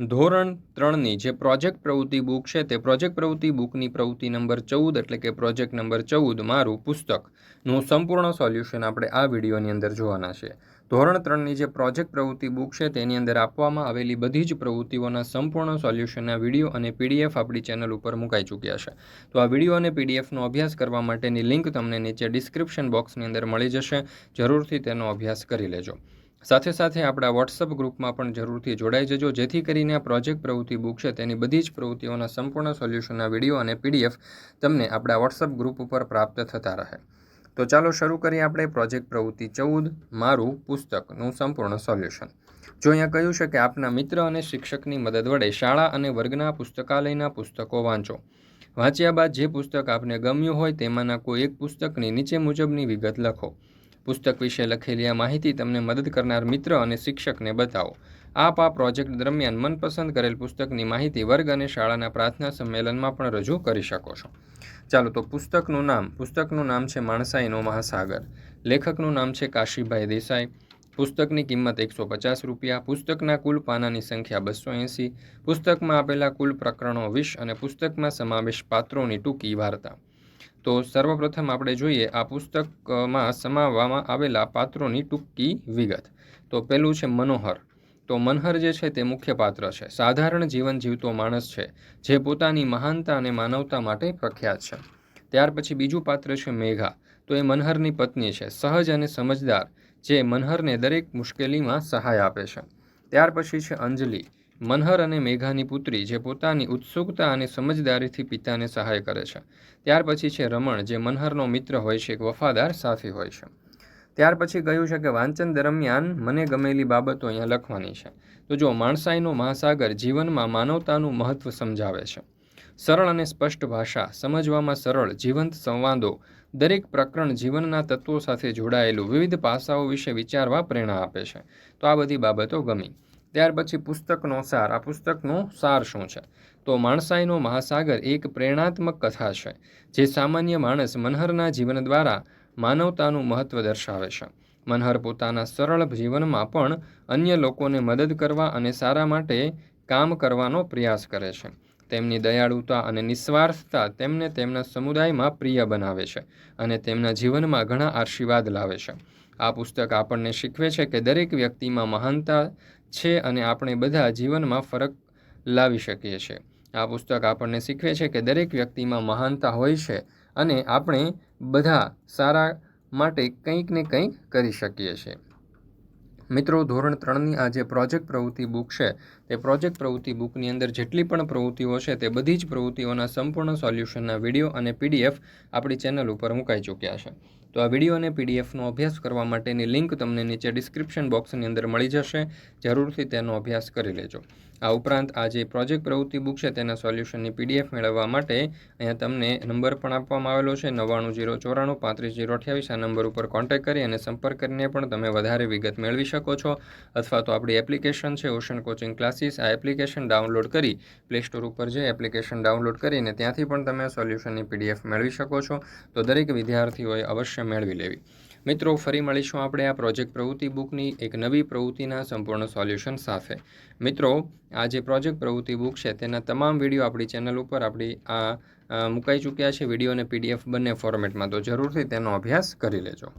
ધોરણ ત્રણની જે પ્રોજેક્ટ પ્રવૃત્તિ બુક છે તે પ્રોજેક્ટ પ્રવૃત્તિ બુકની પ્રવૃત્તિ નંબર ચૌદ એટલે કે પ્રોજેક્ટ નંબર ચૌદ મારું પુસ્તકનું સંપૂર્ણ સોલ્યુશન આપણે આ વિડીયોની અંદર જોવાના છે. ધોરણ ત્રણની જે પ્રોજેક્ટ પ્રવૃત્તિ બુક છે તેની અંદર આપવામાં આવેલી બધી જ પ્રવૃત્તિઓના સંપૂર્ણ સોલ્યુશનના વીડિયો અને પીડીએફ આપણી ચેનલ ઉપર મુકાઈ ચૂક્યા છે. તો આ વીડિયો અને પીડીએફનો અભ્યાસ કરવા માટેની લિંક તમને નીચે ડિસ્ક્રિપ્શન બોક્સની અંદર મળી જશે. જરૂરથી તેનો અભ્યાસ કરી લેજો. સાથે સાથે આપણા વોટ્સઅપ ગ્રુપમાં પણ જરૂરથી જોડાઈ જજો. જેથી કરીને આ પ્રોજેક્ટ પ્રવૃત્તિ બુક છે તેની બધી જ પ્રવૃત્તિઓના સંપૂર્ણ સોલ્યુશનના વીડિયો અને પીડીએફ તમને આપણા વોટ્સઅપ ગ્રુપ ઉપર પ્રાપ્ત થતા રહે. તો ચાલો શરૂ કરીએ આપણે પ્રોજેક્ટ પ્રવૃત્તિ ચૌદ, મારું પુસ્તકનું સંપૂર્ણ સોલ્યુશન. જો અહીંયા કહ્યું છે કે આપના મિત્ર અને શિક્ષકની મદદ વડે શાળા અને વર્ગના પુસ્તકાલયના પુસ્તકો વાંચો. વાંચ્યા બાદ જે પુસ્તક આપને ગમ્યું હોય તેમાંના કોઈ એક પુસ્તકની નીચે મુજબની વિગત લખો. પુસ્તક વિશે લખેલી આ માહિતી તમને મદદ કરનાર મિત્ર અને શિક્ષકને બતાવો. આપ આ પ્રોજેક્ટ દરમિયાન મનપસંદ કરેલ પુસ્તકની માહિતી વર્ગ અને શાળાના પ્રાર્થના સંમેલનમાં પણ રજૂ કરી શકો છો. ચાલો તો પુસ્તકનું નામ પુસ્તકનું નામ છે માણસાઈનો મહાસાગર. લેખકનું નામ છે કાશીભાઈ દેસાઈ. પુસ્તકની કિંમત એકસો પચાસ રૂપિયા, પુસ્તકના કુલ પાનાની સંખ્યા બસો એંસી, પુસ્તકમાં આપેલા કુલ પ્રકરણો વીસ અને પુસ્તકમાં સમાવેશ પાત્રોની ટૂંકી વાર્તા. તો સર્વપ્રથમ આપણે જોઈએ આ પુસ્તકમાં સમાવવામાં આવેલા પાત્રોની ટૂંકી વિગત. તો પહેલું છે મનોહર. તો મનહર જે છે તે મુખ્ય પાત્ર છે. સાધારણ જીવન જીવતો માણસ છે, જે પોતાની મહાનતા અને માનવતા માટે પ્રખ્યાત છે. ત્યાર પછી બીજું પાત્ર છે મેઘા. તો એ મનહરની પત્ની છે, સહજ અને સમજદાર, જે મનહરને દરેક મુશ્કેલીમાં સહાય આપે છે. ત્યાર પછી છે અંજલિ. મનહર અને મેઘાની પુત્રી જે પોતાની ઉત્સુકતા અને સમજદારીથી પિતાને સહાય કરે છે. ત્યાર પછી છે રમણ, જે મનહરનો મિત્ર હોય છે, એક વફાદાર સાથી હોય છે. ત્યાર પછી કહ્યું છે કે વાંચન દરમિયાન મને ગમેલી બાબતો અહીંયા લખવાની છે. તો જો માણસાઈનો મહાસાગર જીવનમાં માનવતાનું મહત્ત્વ સમજાવે છે. સરળ અને સ્પષ્ટ ભાષા, સમજવામાં સરળ, જીવંત સંવાદો, દરેક પ્રકરણ જીવનના તત્વો સાથે જોડાયેલું વિવિધ પાસાઓ વિશે વિચારવા પ્રેરણા આપે છે. તો આ બધી બાબતો ગમી. ત્યાર પછી પુસ્તકનો સાર. આ પુસ્તકનો સાર શું છે? તો માણસાઈનો મહાસાગર એક પ્રેરણાત્મક કથા છે, જે સામાન્ય માણસ મનહરના જીવન દ્વારા માનવતાનું મહત્ત્વ દર્શાવે છે. મનહર પોતાના સરળ જીવનમાં પણ અન્ય લોકોને મદદ કરવા અને સારા માટે કામ કરવાનો પ્રયાસ કરે છે. તેમની દયાળુતા અને નિસ્વાર્થતા તેમને તેમના સમુદાયમાં પ્રિય બનાવે છે અને તેમના જીવનમાં ઘણા આશીર્વાદ લાવે છે. આ પુસ્તક આપણને શીખવે છે કે દરેક વ્યક્તિમાં મહાનતા છે અને આપણે બધા જીવનમાં ફરક લાવી શકીએ છીએ. આ પુસ્તક આપણને શીખવે છે કે દરેક વ્યક્તિમાં મહાનતા હોય છે અને આપણે બધા સારા માટે કંઈક ને કંઈક કરી શકીએ છીએ. મિત્રો, ધોરણ ત્રણની આ જે પ્રોજેક્ટ પ્રવૃત્તિ બુક છે, તે પ્રોજેક્ટ પ્રવૃત્તિ બુકની અંદર જેટલી પણ પ્રવૃત્તિઓ છે, તે બધી જ પ્રવૃત્તિઓના સંપૂર્ણ સોલ્યુશનના વીડિયો અને પીડીએફ આપણી ચેનલ ઉપર મુકાઈ ચૂક્યા છે. તો આ વીડિયો અને પીડીએફનો અભ્યાસ કરવા માટેની લિંક તમને નીચે ડિસ્ક્રિપ્શન બોક્સની અંદર મળી જશે. જરૂરથી તેનો અભ્યાસ કરી લેજો. આ ઉપરાંત આ જે પ્રોજેક્ટ પ્રવૃત્તિ બુક છે તેના સોલ્યુશનની પીડીએફ મેળવવા માટે અહીંયા તમને નંબર પણ આપવામાં આવેલો છે. નવ્વાણું જીરો ચોરાણું પાંત્રીસ જીરો અઠ્યાવીસ આ નંબર ઉપર કોન્ટેક્ટ કરી અને સંપર્ક કરીને પણ તમે વધારે વિગત મેળવી શકો છો. અથવા તો આપણી એપ્લિકેશન છે ઓશન કોચિંગ ક્લાસીસ આ એપ્લિકેશન ડાઉનલોડ કરી પ્લે સ્ટોર ઉપર જે એપ્લિકેશન ડાઉનલોડ કરીને ત્યાંથી પણ તમે સોલ્યુશનની પીડીએફ મેળવી શકો છો. તો દરેક વિદ્યાર્થીઓએ અવશ્ય મેળવી લેવી. મિત્રો, ફરી મળીશું આપણે આ પ્રોજેક્ટ પ્રવૃત્તિ બુકની એક નવી પ્રવૃત્તિના સંપૂર્ણ સોલ્યુશન સાથે. મિત્રો, આ જે પ્રોજેક્ટ પ્રવૃત્તિ બુક છે, તેના તમામ વીડિયો આપણી ચેનલ ઉપર આપણી આ મુકાઈ ચૂક્યા છે. વીડિયો અને પીડીએફ બંને ફોર્મેટમાં તો જરૂરથી તેનો અભ્યાસ કરી લેજો.